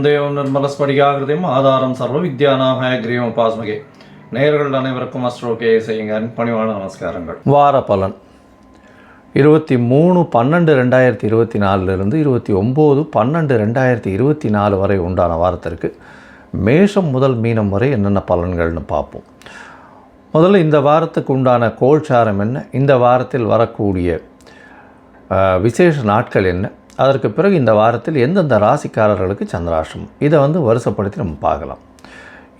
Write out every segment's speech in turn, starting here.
ஞானானந்தமயம் தேவம் நிர்மலஸ்படிகாகிருதியும் ஆதாரம் சர்வ வித்யானாக கிரீவம் பாஸ்மகே நேர்கள் அனைவருக்கும் அஸ்ட்ரோகே செய்யுங்க. பணிவான நமஸ்காரங்கள். வார பலன். இருபத்தி மூணு பன்னெண்டு ரெண்டாயிரத்தி இருபத்தி நாலுலேருந்து இருபத்தி ஒம்பது பன்னெண்டு ரெண்டாயிரத்தி இருபத்தி நாலு வரை உண்டான வாரத்திற்கு மேஷம் முதல் மீனம் வரை என்னென்ன பலன்கள்னு பார்ப்போம். முதல்ல இந்த வாரத்துக்கு உண்டான கோல்சாரம் என்ன? இந்த வாரத்தில் வரக்கூடிய விசேஷ நாட்கள் என்ன? அதற்கு பிறகு இந்த வாரத்தில் எந்தெந்த ராசிக்காரர்களுக்கு சந்திராஷ்டிரமம் இதை வந்து வருஷப்படுத்தி நம்ம பார்க்கலாம்.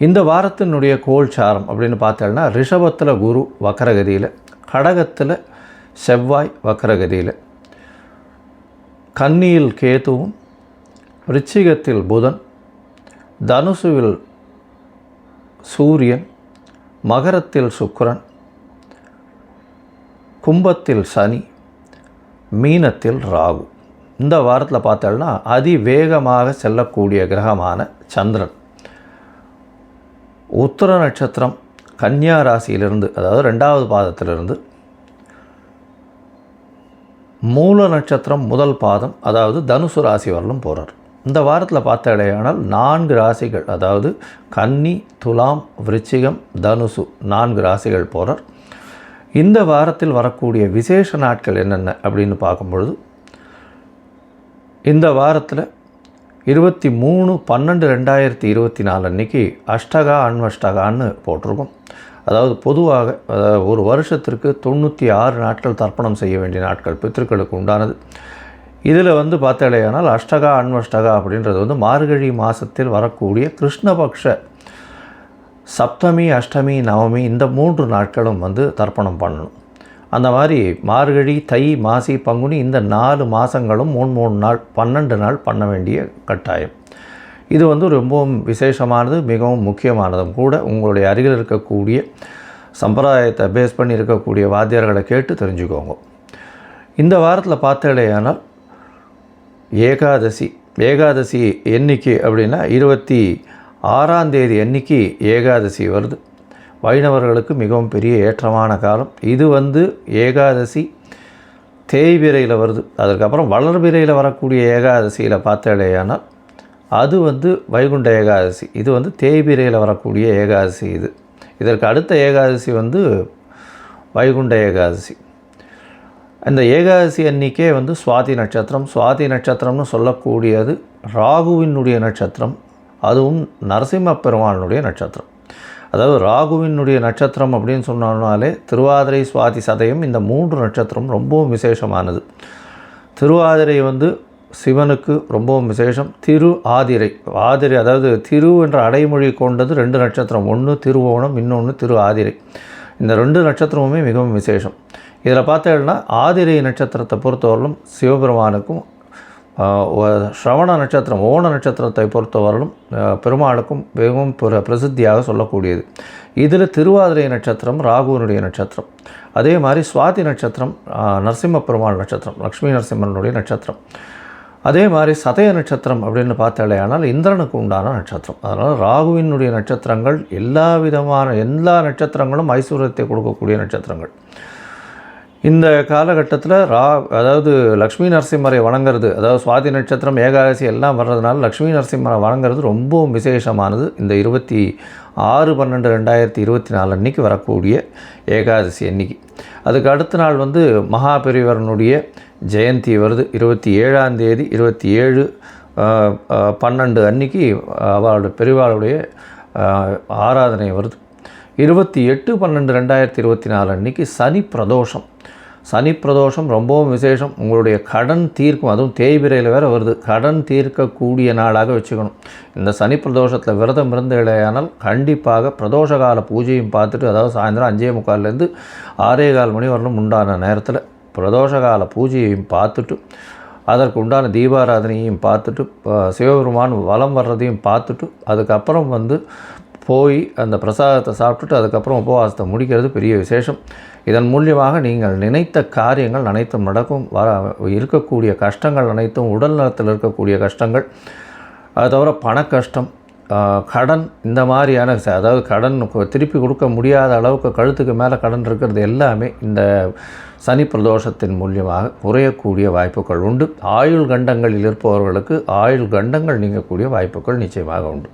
இந்த வாரத்தினுடைய கோல்சாரம் அப்படின்னு பார்த்தோம்னா ரிஷபத்தில் குரு வக்கரகதியில் கடகத்தில் செவ்வாய் வக்கரகதியில் கன்னியில் கேதுவும் ரிச்சிகத்தில் புதன் தனுசுவில் சூரியன் மகரத்தில் சுக்கரன் கும்பத்தில் சனி மீனத்தில் ராகு. இந்த வாரத்தில் பார்த்தோம்னா அதிவேகமாக செல்லக்கூடிய கிரகமான சந்திரன். உத்தர நட்சத்திரம் கன்னியா ராசியிலிருந்து அதாவது ரெண்டாவது பாதத்திலிருந்து மூல நட்சத்திரம் முதல் பாதம் அதாவது தனுசு ராசி வரலும் போகிறார் இந்த வாரத்தில் பார்த்த இடையானால் நான்கு ராசிகள் அதாவது கன்னி துலாம் விருச்சிகம் தனுசு நான்கு ராசிகள் போகிறார் இந்த வாரத்தில் வரக்கூடிய விசேஷ நாட்கள் என்னென்ன அப்படின்னு பார்க்கும்பொழுது இந்த வாரத்தில் இருபத்தி மூணு பன்னெண்டு ரெண்டாயிரத்தி இருபத்தி நாலு அன்றைக்கி அஷ்டகா அன்வஷ்டகான்னு போட்டிருக்கோம். அதாவது பொதுவாக அதாவது ஒரு வருஷத்திற்கு தொண்ணூற்றி ஆறு நாட்கள் தர்ப்பணம் செய்ய வேண்டிய நாட்கள் பித்திருக்களுக்கு உண்டானது. இதில் வந்து பார்த்தாலேயானால் அஷ்டகா அன்வஷ்டகா அப்படின்றது வந்து மார்கழி மாதத்தில் வரக்கூடிய கிருஷ்ணபக்ஷ சப்தமி அஷ்டமி நவமி இந்த மூன்று நாட்களும் வந்து தர்ப்பணம் பண்ணணும். அந்த மாதிரி மார்கழி தை மாசி பங்குனி இந்த நாலு மாதங்களும் மூணு மூணு நாள் பன்னெண்டு நாள் பண்ண வேண்டிய கட்டாயம். இது வந்து ரொம்பவும் விசேஷமானது மிகவும் முக்கியமானதும் கூட உங்களுடைய அருகில் இருக்கக்கூடிய சம்பிரதாயத்தை பேஸ் பண்ணி இருக்கக்கூடிய வாத்தியார்களை கேட்டு தெரிஞ்சுக்கோங்க. இந்த வாரத்தில் பார்த்தேடையானால் ஏகாதசி ஏகாதசி எண்ணிக்கை அப்படின்னா இருபத்தி ஆறாம் தேதி அன்னைக்கு ஏகாதசி வருது. வைணவர்களுக்கு மிகவும் பெரிய ஏற்றமான காலம். இது வந்து ஏகாதசி தேய்பிரையில் வருது. அதற்கப்புறம் வளர்பிரையில் வரக்கூடிய ஏகாதசியில் பார்த்தாலேயானால் அது வந்து வைகுண்ட ஏகாதசி. இது வந்து தேய்பிரையில் வரக்கூடிய ஏகாதசி இது. இதற்கு அடுத்த ஏகாதசி வந்து வைகுண்ட ஏகாதசி. அந்த ஏகாதசி அன்னிக்கே வந்து சுவாதி நட்சத்திரம். சுவாதி நட்சத்திரம்னு சொல்லக்கூடியது ராகுவினுடைய நட்சத்திரம். அதுவும் நரசிம்ம பெருமானுடைய நட்சத்திரம். அதாவது ராகுவினுடைய நட்சத்திரம் அப்படின்னு சொன்னாலே திருவாதிரை சுவாதி சதயம் இந்த மூன்று நட்சத்திரம் ரொம்பவும் விசேஷமானது. திருவாதிரை வந்து சிவனுக்கு ரொம்பவும் விசேஷம். திரு ஆதிரை. ஆதிரை அதாவது திரு என்ற அடைமொழி கொண்டது ரெண்டு நட்சத்திரம். ஒன்று திருவோணம் இன்னொன்று திரு ஆதிரை. இந்த ரெண்டு நட்சத்திரமுமே மிகவும் விசேஷம். இதில் பார்த்தேன்னா ஆதிரை நட்சத்திரத்தை பொறுத்தவரையிலும் சிவபெருமானுக்கும் ஸ்ரவண நட்சத்திரம் ஓண நட்சத்திரத்தை பொறுத்தவரையிலும் பெருமாளுக்கும் மிகவும் பிரசித்தியாக சொல்லக்கூடியது. இதில் திருவாதிரை நட்சத்திரம் ராகுவனுடைய நட்சத்திரம். அதே மாதிரி சுவாதி நட்சத்திரம் நரசிம்ம பெருமாள் நட்சத்திரம் லக்ஷ்மி நரசிம்மனுடைய நட்சத்திரம். அதே மாதிரி சதய நட்சத்திரம் அப்படின்னு பார்த்தாலேயானால் இந்திரனுக்கு உண்டான நட்சத்திரம். அதனால் ராகுவினுடைய நட்சத்திரங்கள் எல்லா விதமான எல்லா நட்சத்திரங்களும் ஐஸ்வர்யத்தை கொடுக்கக்கூடிய நட்சத்திரங்கள். இந்த காலகட்டத்தில் ரா அதாவது லக்ஷ்மி நரசிம்மரை வணங்குறது அதாவது சுவாதி நட்சத்திரம் ஏகாதசி எல்லாம் வர்றதுனால லக்ஷ்மி நரசிம்மரை வணங்குறது ரொம்பவும் விசேஷமானது. இந்த இருபத்தி ஆறு பன்னெண்டு ரெண்டாயிரத்தி இருபத்தி நாலு அன்னைக்கு வரக்கூடிய ஏகாதசி அன்னைக்கு. அதுக்கு அடுத்த நாள் வந்து மகாபெரிவரனுடைய ஜெயந்தி வருது. இருபத்தி ஏழாம் தேதி இருபத்தி ஏழு பன்னெண்டு அன்னைக்கு அவளுடைய பெரிவாளுடைய ஆராதனை வருது. இருபத்தி எட்டு பன்னெண்டு ரெண்டாயிரத்தி இருபத்தி நாலு அன்னைக்கு சனி பிரதோஷம். சனி பிரதோஷம் ரொம்பவும் விசேஷம். உங்களுடைய கடன் தீர்க்கும் அதுவும் தேய்பிரையில் வேறு வருது. கடன் தீர்க்கக்கூடிய நாளாக வச்சுக்கணும். இந்த சனி பிரதோஷத்தில் விரதம் இருந்து இடையானால் கண்டிப்பாக பிரதோஷ கால பூஜையும் பார்த்துட்டு அதாவது சாயந்தரம் அஞ்சே முக்கால்லேருந்து ஆறே கால் மணி வரலும் உண்டான நேரத்தில் பிரதோஷ கால பூஜையையும் பார்த்துட்டு அதற்கு உண்டான தீபாராதனையும் பார்த்துட்டு சிவபெருமான் வலம் வர்றதையும் பார்த்துட்டு அதுக்கப்புறம் வந்து போய் அந்த பிரசாதத்தை சாப்பிட்டுட்டு அதுக்கப்புறம் உபவாசத்தை முடிக்கிறது பெரிய விசேஷம். இதன் மூலியமாக நீங்கள் நினைத்த காரியங்கள் அனைத்தும் நடக்கும். வர இருக்கக்கூடிய கஷ்டங்கள் அனைத்தும் உடல் நலத்தில் இருக்கக்கூடிய கஷ்டங்கள். அது தவிர பண கஷ்டம் கடன் இந்த மாதிரியான அதாவது கடன் திருப்பி கொடுக்க முடியாத அளவுக்கு கழுத்துக்கு மேலே கடன் இருக்கிறது எல்லாமே இந்த சனி பிரதோஷத்தின் மூலியமாக குறையக்கூடிய வாய்ப்புகள் உண்டு. ஆயுள் கண்டங்களில் இருப்பவர்களுக்கு ஆயுள் கண்டங்கள் நீங்கக்கூடிய வாய்ப்புகள் நிச்சயமாக உண்டு.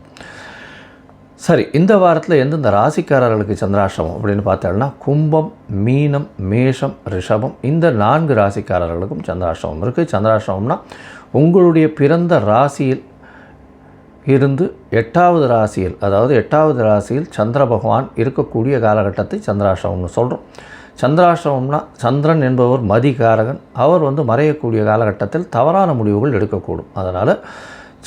சரி இந்த வாரத்தில் எந்தெந்த ராசிக்காரர்களுக்கு சந்திராஷ்டமம் அப்படின்னு பார்த்தோம்னா கும்பம் மீனம் மேஷம் ரிஷபம் இந்த நான்கு ராசிக்காரர்களுக்கும் சந்திராஷ்டமம் இருக்குது சந்திராஷ்டமம்னா உங்களுடைய பிறந்த ராசியில் இருந்து எட்டாவது ராசியில் அதாவது எட்டாவது ராசியில் சந்திர பகவான் இருக்கக்கூடிய காலகட்டத்தை சந்திராஷ்டமம்னு சொல்கிறோம் சந்திராஷ்டமம்னா சந்திரன் என்பவர் மதிகாரகன். அவர் வந்து மறையக்கூடிய காலகட்டத்தில் தவறான முடிவுகள் எடுக்கக்கூடும். அதனால்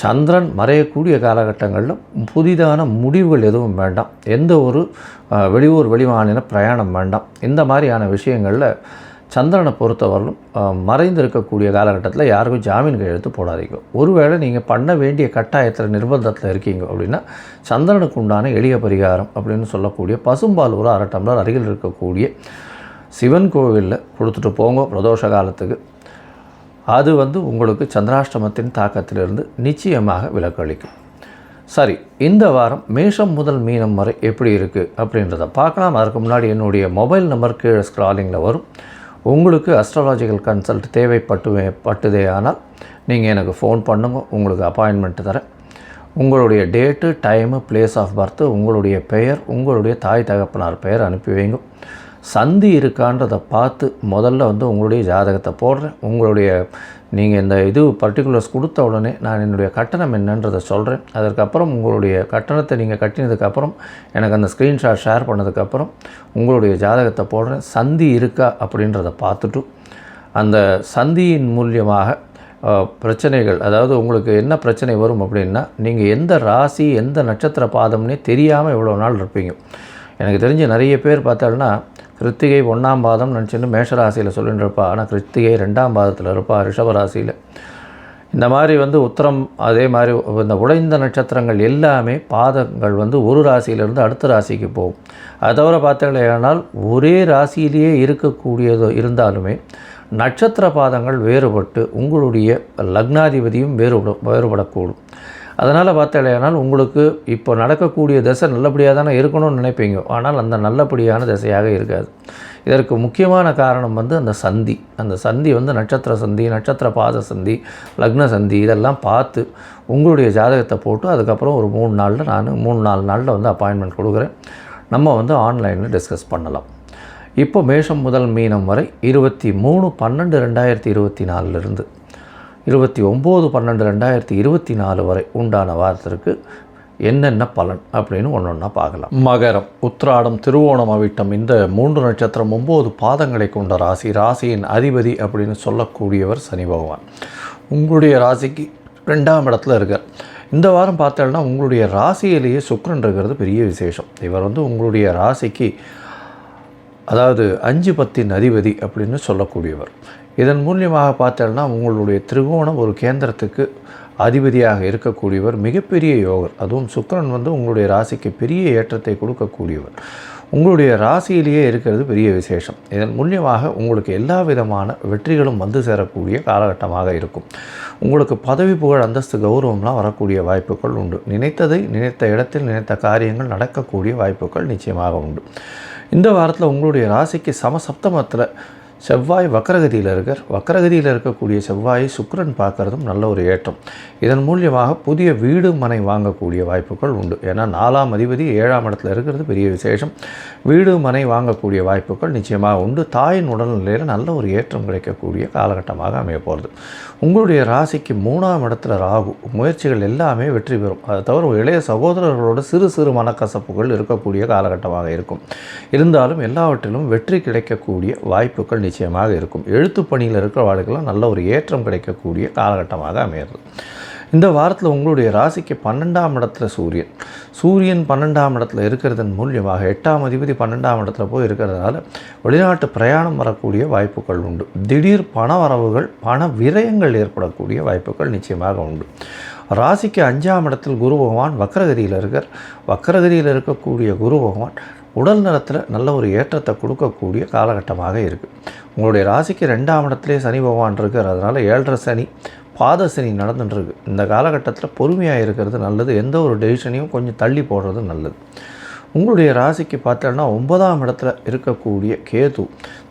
சந்திரன் மறையக்கூடிய காலகட்டங்களில் புதிதான முடிவுகள் எதுவும் வேண்டாம். எந்த ஒரு வெளியூர் வெளிமாநில பிரயாணம் வேண்டாம். இந்த மாதிரியான விஷயங்களில் சந்திரனை பொறுத்தவரையிலும் மறைந்து மறைந்திருக்கக்கூடிய காலகட்டத்தில் யாருக்கும் ஜாமீன் கையெழுத்து போடாதீங்க. ஒருவேளை நீங்கள் பண்ண வேண்டிய கட்டாயத்தில் நிர்பந்தத்தில் இருக்கீங்க அப்படின்னா சந்திரனுக்கு உண்டான எளிய பரிகாரம் அப்படின்னு சொல்லக்கூடிய பசும்பால் ஒரு அரை டம்ளர் அருகில் இருக்கக்கூடிய சிவன் கோவிலில் கொடுத்துட்டு போங்க பிரதோஷ காலத்துக்கு. அது வந்து உங்களுக்கு சந்திராஷ்டமத்தின் தாக்கத்திலிருந்து நிச்சயமாக விலக்களிக்கும். சரி இந்த வாரம் மேஷம் முதல் மீனம் வரை எப்படி இருக்குது அப்படின்றத பார்க்கலாம். அதற்கு முன்னாடி என்னுடைய மொபைல் நம்பர் கீழே ஸ்க்ராலிங்கில் வரும். உங்களுக்கு அஸ்ட்ராலாஜிக்கல் கன்சல்ட் தேவைப்பட்டு பட்டுதே ஆனால் நீங்கள் எனக்கு ஃபோன் பண்ணுங்க உங்களுக்கு அப்பாயின்மெண்ட் தரேன். உங்களுடைய date time place of birth உங்களுடைய பெயர் உங்களுடைய தாய் தகப்பனார் பெயர் அனுப்பி வைங்க. சந்தி இருக்கான்றதை பார்த்து முதல்ல வந்து உங்களுடைய ஜாதகத்தை போடுறேன். உங்களுடைய நீங்கள் இந்த இது பர்டிகுலர்ஸ் கொடுத்த உடனே நான் என்னுடைய கட்டணம் என்னன்றதை சொல்கிறேன் அதற்கப்புறம் உங்களுடைய கட்டணத்தை நீங்கள் கட்டினதுக்கப்புறம் எனக்கு அந்த ஸ்க்ரீன்ஷாட் ஷேர் பண்ணதுக்கப்புறம் உங்களுடைய ஜாதகத்தை போடுறேன். சந்தி இருக்கா அப்படின்றத பார்த்துட்டு அந்த சந்தியின் மூலியமாக பிரச்சனைகள் அதாவது உங்களுக்கு என்ன பிரச்சனை வரும் அப்படின்னா நீங்கள் எந்த ராசி எந்த நட்சத்திர பாதம்னே தெரியாமல் இவ்வளோ நாள் இருப்பீங்க. எனக்கு தெரிஞ்ச நிறைய பேர் பார்த்தாலும்னா கிருத்திகை ஒன்றாம் பாதம் நினச்சின்னு மேஷராசியில் சொல்லிட்டு இருப்பா ஆனால் கிருத்திகை ரெண்டாம் பாதத்தில் இருப்பாள் ரிஷபராசியில். இந்த மாதிரி வந்து உத்தரம் அதே மாதிரி இந்த உடைந்த நட்சத்திரங்கள் எல்லாமே பாதங்கள் வந்து ஒரு ராசியிலிருந்து அடுத்த ராசிக்கு போகும். அதை தவிர பார்த்தீங்கன்னா ஒரே ராசியிலேயே இருக்கக்கூடியது இருந்தாலுமே நட்சத்திர பாதங்கள் வேறுபட்டு உங்களுடைய லக்னாதிபதியும் வேறுபட வேறுபடக்கூடும். அதனால் பார்த்தாலேனால் உங்களுக்கு இப்போ நடக்கக்கூடிய தசை நல்லபடியாக தானே இருக்கணும்னு நினைப்பீங்க. ஆனால் அந்த நல்லபடியான திசையாக இருக்காது. இதற்கு முக்கியமான காரணம் வந்து அந்த சந்தி. அந்த சந்தி வந்து நட்சத்திர சந்தி நட்சத்திர பாத சந்தி லக்ன சந்தி இதெல்லாம் பார்த்து உங்களுடைய ஜாதகத்தை போட்டு அதுக்கப்புறம் ஒரு மூணு நாளில் நான் மூணு நாலு நாளில் வந்து அப்பாயின்மெண்ட் கொடுக்குறேன். நம்ம வந்து ஆன்லைனில் டிஸ்கஸ் பண்ணலாம். இப்போ மேஷம் முதல் மீனம் வரை இருபத்தி மூணு பன்னெண்டு ரெண்டாயிரத்தி இருபத்தி நாலுலேருந்து இருபத்தி ஒம்பது பன்னெண்டு ரெண்டாயிரத்தி இருபத்தி நாலு வரை உண்டான வாரத்திற்கு என்னென்ன பலன் அப்படின்னு ஒன்று ஒன்றா பார்க்கலாம். மகரம் உத்ராடம் திருவோணம் அவிட்டம் இந்த மூன்று நட்சத்திரம் ஒம்பது பாதங்களை கொண்ட ராசி ராசியின் அதிபதி அப்படின்னு சொல்லக்கூடியவர் சனி பகவான். உங்களுடைய ராசிக்கு ரெண்டாம் இடத்துல இருக்கார். இந்த வாரம் பார்த்தோம்னா உங்களுடைய ராசியிலேயே சுக்கரன் இருக்கிறது பெரிய விசேஷம். இவர் வந்து உங்களுடைய ராசிக்கு அதாவது அஞ்சு பத்தின் அதிபதி அப்படின்னு சொல்லக்கூடியவர். இதன் மூலியமாக பார்த்தோம்னா உங்களுடைய திரிகோணம் ஒரு கேந்திரத்துக்கு அதிபதியாக இருக்கக்கூடியவர் மிகப்பெரிய யோகர். அதுவும் சுக்கிரன் வந்து உங்களுடைய ராசிக்கு பெரிய ஏற்றத்தை கொடுக்கக்கூடியவர். உங்களுடைய ராசியிலேயே இருக்கிறது பெரிய விசேஷம். இதன் மூலியமாக உங்களுக்கு எல்லா விதமான வெற்றிகளும் வந்து சேரக்கூடிய காலகட்டமாக இருக்கும். உங்களுக்கு பதவி புகழ் அந்தஸ்து கௌரவம்லாம் வரக்கூடிய வாய்ப்புகள் உண்டு. நினைத்ததை நினைத்த இடத்தில் நினைத்த காரியங்கள் நடக்கக்கூடிய வாய்ப்புகள் நிச்சயமாக உண்டு. இந்த வாரத்தில் உங்களுடைய ராசிக்கு சமசப்தமத்தில் செவ்வாய் வக்கரகதியில் இருக்கார். வக்கரகதியில் இருக்கக்கூடிய செவ்வாயை சுக்கரன் பார்க்கறதும் நல்ல ஒரு ஏற்றம். இதன் மூலியமாக புதிய வீடு மனை வாங்கக்கூடிய வாய்ப்புகள் உண்டு. ஏன்னா நாலாம் அதிபதி ஏழாம் இடத்துல இருக்கிறது பெரிய விசேஷம். வீடு மனை வாங்கக்கூடிய வாய்ப்புகள் நிச்சயமாக உண்டு. தாயின் உடல்நிலையில் நல்ல ஒரு ஏற்றம் கிடைக்கக்கூடிய காலகட்டமாக அமைய போகிறது உங்களுடைய ராசிக்கு மூணாம் இடத்துல ராகு முயற்சிகள் எல்லாமே வெற்றி பெறும். அதை தவிர இளைய சகோதரர்களோட சிறு சிறு மனக்கசப்புகள் இருக்கக்கூடிய காலகட்டமாக இருக்கும். இருந்தாலும் எல்லாவற்றிலும் வெற்றி கிடைக்கக்கூடிய வாய்ப்புகள் நிச்சயமாக இருக்கும். எழுத்து பணியில் இருக்கிறவர்களுக்கெல்லாம் நல்ல ஒரு ஏற்றம் கிடைக்கக்கூடிய காலகட்டமாக அமையிறது இந்த வாரத்தில் உங்களுடைய ராசிக்கு பன்னெண்டாம் இடத்துல சூரியன். சூரியன் பன்னெண்டாம் இடத்துல இருக்கிறதன் மூலியமாக எட்டாம் அதிபதி பன்னெண்டாம் இடத்துல போய் இருக்கிறதுனால வெளிநாட்டு பிரயாணம் வரக்கூடிய வாய்ப்புகள் உண்டு. திடீர் பண வரவுகள் பண விரயங்கள் ஏற்படக்கூடிய வாய்ப்புகள் நிச்சயமாக உண்டு. ராசிக்கு அஞ்சாம் இடத்தில் குரு பகவான் வக்கரகிரியில் இருக்கார். வக்கரகிரியில் இருக்கக்கூடிய குரு பகவான் உடல் நலத்தில் நல்ல ஒரு ஏற்றத்தை கொடுக்கக்கூடிய காலகட்டமாக இருக்குது உங்களுடைய ராசிக்கு ரெண்டாம் இடத்துலேயே சனி பகவான் இருக்கார். அதனால் ஏழரை சனி பாதசனி நடந்துட்டுருக்கு. இந்த காலகட்டத்தில் பொறுமையாக இருக்கிறது நல்லது. எந்த ஒரு டெசிஷனையும் கொஞ்சம் தள்ளி போடுறது நல்லது. உங்களுடைய ராசிக்கு பார்த்தோன்னா ஒன்பதாம் இடத்துல இருக்கக்கூடிய கேது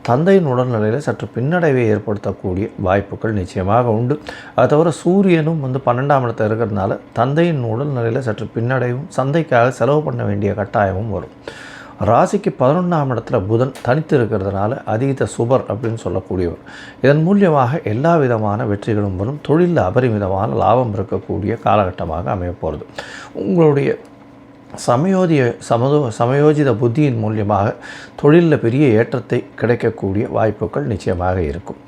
தந்தையின் உடல்நிலையில் சற்று பின்னடைவை ஏற்படுத்தக்கூடிய வாய்ப்புகள் நிச்சயமாக உண்டு. அது தவிர சூரியனும் வந்து பன்னெண்டாம் இடத்துல இருக்கிறதுனால தந்தையின் உடல்நிலையில் சற்று பின்னடைவும் சந்தைக்காக செலவு பண்ண வேண்டிய கட்டாயமும் வரும். ராசிக்கு பதினொன்றாம் இடத்துல புதன் தனித்து இருக்கிறதுனால அதீத சுபர் அப்படின்னு சொல்லக்கூடியவர். இதன் மூலியமாக எல்லா விதமான வெற்றிகளும் வரும். தொழிலில் அபரிமிதமான லாபம் இருக்கக்கூடிய காலகட்டமாக அமையப்போகிறது உங்களுடைய சமயோதிய சமதோ சமயோஜித புத்தியின் மூலியமாக தொழிலில் பெரிய ஏற்றத்தை கிடைக்கக்கூடிய வாய்ப்புகள் நிச்சயமாக இருக்கும்.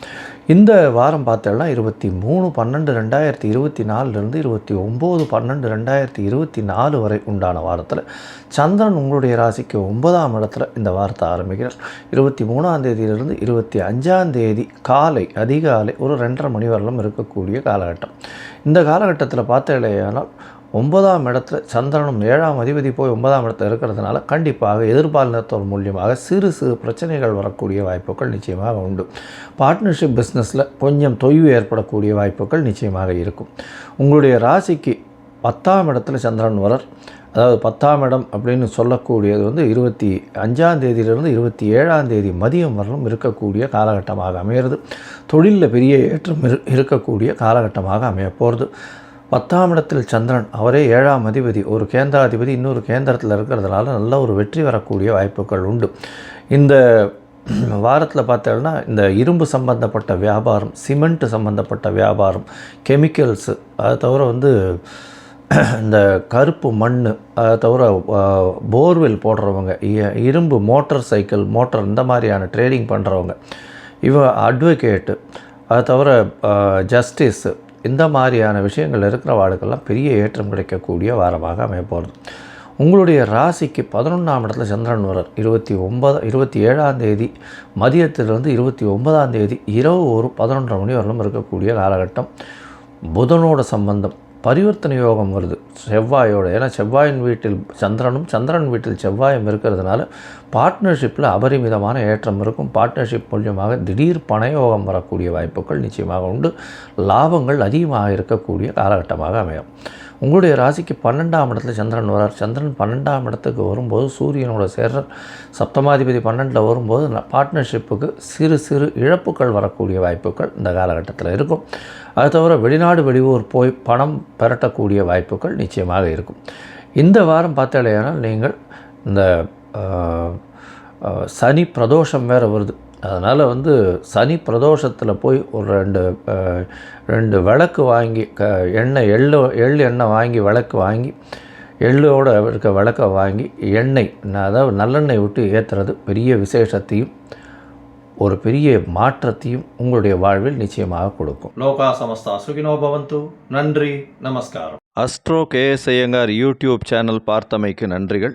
இந்த வாரம் பார்த்தோம்னா இருபத்தி மூணு பன்னெண்டு ரெண்டாயிரத்தி இருபத்தி நாலுலேருந்து இருபத்தி ஒம்பது பன்னெண்டு ரெண்டாயிரத்தி இருபத்தி நாலு வரை உண்டான வாரத்தில் சந்திரன் உங்களுடைய ராசிக்கு ஒன்பதாம் இடத்துல இந்த வாரத்தை ஆரம்பிக்கிறார். இருபத்தி மூணாம் தேதியிலிருந்து இருபத்தி அஞ்சாம் தேதி காலை அதிகாலை ஒரு ரெண்டரை மணி வரலும் இருக்கக்கூடிய காலகட்டம். இந்த காலகட்டத்தில் பார்த்தீங்களேயானால் ஒன்பதாம் இடத்துல சந்திரனும் ஏழாம் அதிபதி போய் ஒன்பதாம் இடத்துல இருக்கிறதுனால கண்டிப்பாக எதிர்பாலினத்தோர் மூலியமாக சிறு சிறு பிரச்சனைகள் வரக்கூடிய வாய்ப்புகள் நிச்சயமாக உண்டு. பார்ட்னர்ஷிப் பிஸ்னஸில் கொஞ்சம் தொய்வு ஏற்படக்கூடிய வாய்ப்புகள் நிச்சயமாக இருக்கும். உங்களுடைய ராசிக்கு பத்தாம் இடத்துல சந்திரன் வரர். அதாவது பத்தாம் இடம் அப்படின்னு சொல்லக்கூடியது வந்து இருபத்தி அஞ்சாம் தேதியிலிருந்து இருபத்தி ஏழாம் தேதி மதியம் வரலும் இருக்கக்கூடிய காலகட்டமாக அமையிறது. தொழிலில் பெரிய ஏற்றம் இருக்கக்கூடிய காலகட்டமாக அமைய போகிறது பத்தாம் இடத்தில் சந்திரன் அவரே ஏழாம் அதிபதி. ஒரு கேந்திராதிபதி இன்னொரு கேந்திரத்தில் இருக்கிறதுனால நல்ல ஒரு வெற்றி வரக்கூடிய வாய்ப்புகள் உண்டு. இந்த வாரத்தில் பார்த்தோம்னா இந்த இரும்பு சம்பந்தப்பட்ட வியாபாரம் சிமெண்ட் சம்பந்தப்பட்ட வியாபாரம் கெமிக்கல்ஸு அதை தவிர வந்து இந்த கருப்பு மண் அதை தவிர போர்வெல் போடுறவங்க இரும்பு மோட்டார் சைக்கிள் மோட்டர் இந்த மாதிரியான ட்ரேடிங் பண்ணுறவங்க இவ அட்வொகேட்டு அதை தவிர ஜஸ்டிஸு இந்த மாதிரியான விஷயங்கள் இருக்கிற வாழ்க்கெல்லாம் பெரிய ஏற்றம் கிடைக்கக்கூடிய வாரமாக அமையப்போகிறது. உங்களுடைய ராசிக்கு பதினொன்றாம் இடத்துல சந்திரன் வரர் இருபத்தி ஒன்பது இருபத்தி ஏழாம் தேதி மதியத்திலிருந்து இருபத்தி ஒன்பதாம் தேதி இரவு ஒரு பதினொன்றரை மணி வரலும் இருக்கக்கூடிய காலகட்டம். புதனோட சம்பந்தம் பரிவர்த்தனை யோகம் வருது. செவ்வாயோட ஏன்னா செவ்வாயின் வீட்டில் சந்திரனும் சந்திரன் வீட்டில் செவ்வாயும் இருக்கிறதுனால பார்ட்னர்ஷிப்பில் அபரிமிதமான ஏற்றம் இருக்கும். பார்ட்னர்ஷிப் மூலியமாக திடீர் பணயோகம் வரக்கூடிய வாய்ப்புகள் நிச்சயமாக உண்டு. லாபங்கள் அதிகமாக இருக்கக்கூடிய காலகட்டமாக அமையும். உங்களுடைய ராசிக்கு பன்னெண்டாம் இடத்துல சந்திரன் வரார். சந்திரன் பன்னெண்டாம் இடத்துக்கு வரும்போது சூரியனோட சேர்ற சப்தமாதிபதி பன்னெண்டில் வரும்போது பார்ட்னர்ஷிப்புக்கு சிறு சிறு இழப்புகள் வரக்கூடிய வாய்ப்புகள் இந்த காலகட்டத்தில் இருக்கும். அது தவிர வெளிநாடு வெளியூர் போய் பணம் பெரட்டக்கூடிய வாய்ப்புகள் நிச்சயமாக இருக்கும். இந்த வாரம் பார்த்தாலேயானால் நீங்கள் இந்த சனி பிரதோஷம் வேறு வருது. அதனால் வந்து சனி பிரதோஷத்தில் போய் ஒரு ரெண்டு ரெண்டு விளக்கு வாங்கி க எண்ணெய் எள்ளு எள் எண்ணெய் வாங்கி விளக்கு வாங்கி எள்ளோடு இருக்க விளக்கை வாங்கி எண்ணெய் அதாவது நல்லெண்ணெய் விட்டு ஏற்றுறது பெரிய விசேஷத்தையும் ஒரு பெரிய மாற்றத்தையும் உங்களுடைய வாழ்வில் நிச்சயமாக கொடுக்கும். லோகா சமஸ்தா சுகினோ பவந்து. நன்றி நமஸ்காரம். Astro K S Iyengar YouTube channel பார்த்தமைக்கு நன்றிகள்.